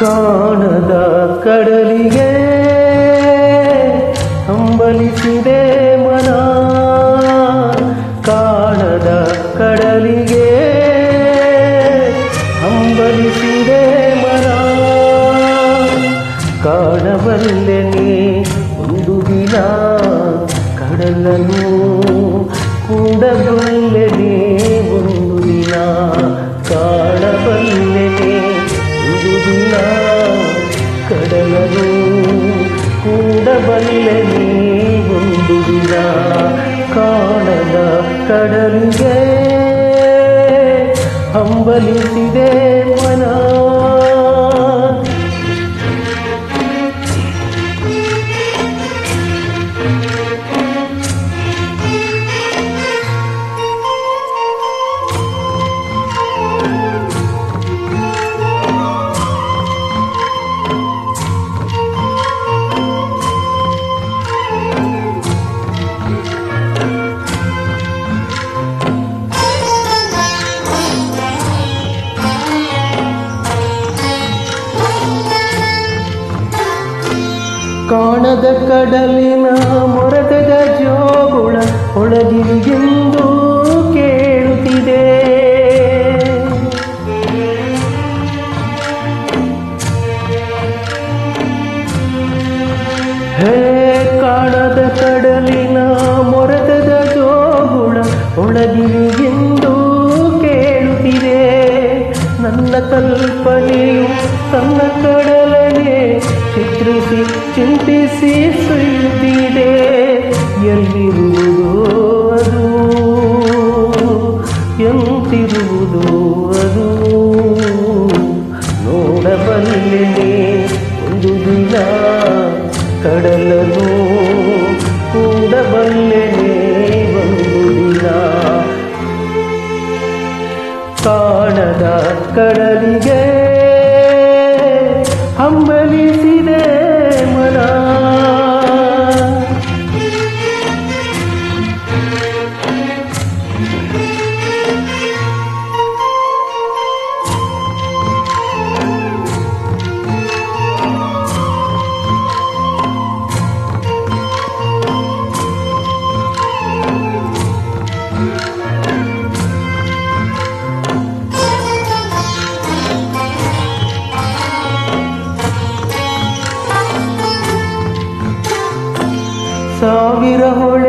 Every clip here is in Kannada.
ಕಾಣದ ಕಡಲಿಗೆ ಹಂಬಲಿಸಿದೆ ಮನ. ಕಾಣದ ಕಡಲಿಗೆ ಹಂಬಲಿಸಿದೆ ಮನ. ಕಾಣಬಲ್ಲೆ ನೀ ಒಂದು ದಿನ ಕಡಲನ್ನು ಕೂಡಬಲ್ಲೆ ಕಡಲಿಗೆ ಹಂಬಲಿಸಿದೆ. ಕಾಣದ ಕಡಲಿನ ಮೊರಟದ ಜೋಗುಳ ಒಳಗಿರಿಗೆಂದು ಕೇಳುತ್ತಿದೆ. ಹೇ ಕಾಣದ ಕಡಲಿನ ಮೊರಟದ ಜೋಗುಳ ಒಳಗಿರಿಗೆಂದು ಕೇಳುತ್ತಿದೆ. ನನ್ನ ಕಲ್ಪನೆಯು ತನ್ನ ಕಡಲನೆ ಚಿತ್ರಿಸಿ ಚಿಂತಿಸಿ ಸುಳಿದಿದೆ ಎಲ್ಲಿರುವುದೋ ಅದು? ಎಂತಿರುವುದೋ ಅದು? ನೋಡಬಲ್ಲೆನೆ ಒಂದು ದಿನ ಕಡಲನು ಕೂಡಬಲ್ಲೆ ಒಂದು ದಿನ. ಕಾಣದ ಕಡಲಿಗೆ ಸಾವಿರ ಹೊಳೆಗಳು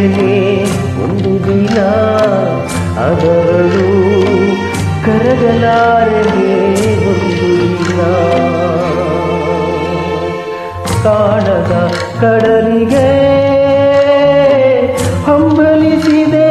ಕಾಡಬಲ್ಲೆನೆ ಒಂದು ದಿನ ಅದರಳು ಕರಗಲಾರದೆ ಒಂದು ದಿನ. ಕಾಣದ ಕಡಲಿಗೆ ಹಂಬಲಿಸಿದೆ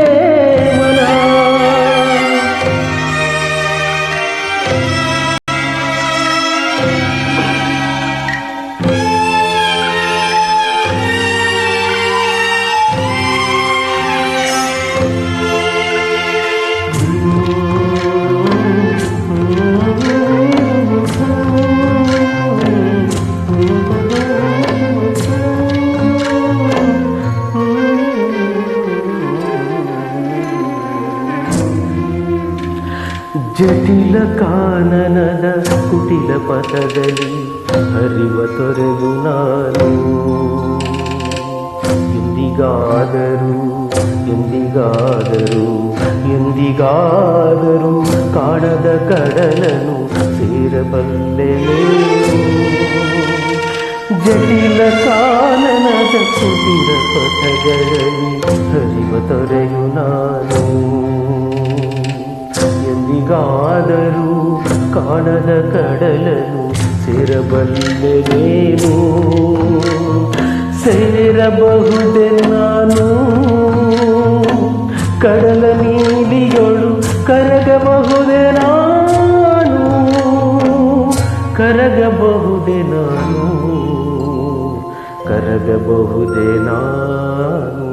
ಜಟಿಲ ಕಾನನದ ಕುಟಿಲ ಪಥದಲ್ಲಿ ಹರಿವ ತೊರೆದು ನಾನು ಎಂದಿಗಾದರೂ ಎಂದಿಗಾದರೂ ಎಂದಿಗಾದರೂ ಕಾಣದ ಕಡಲನು ಸೇರಬಲ್ಲೆನು ಜಟಿಲ ಕಾನನದ ಕುಟಿಲ ಪಥಗಳಲ್ಲಿ ಹರಿವ ತೊರೆಯು ನಾನು ಕಡಲನು ಸೇರಬಲ್ಲೆನೇನು ಸೇರಬಹುದೆ ನಾನು. ಕಡಲ ನೀಲಿಯೊಳು ಕರಗಬಹುದೆ ನಾನು. ಕರಗಬಹುದೆ ನಾನು. ಕರಗಬಹುದೆ ನಾನು.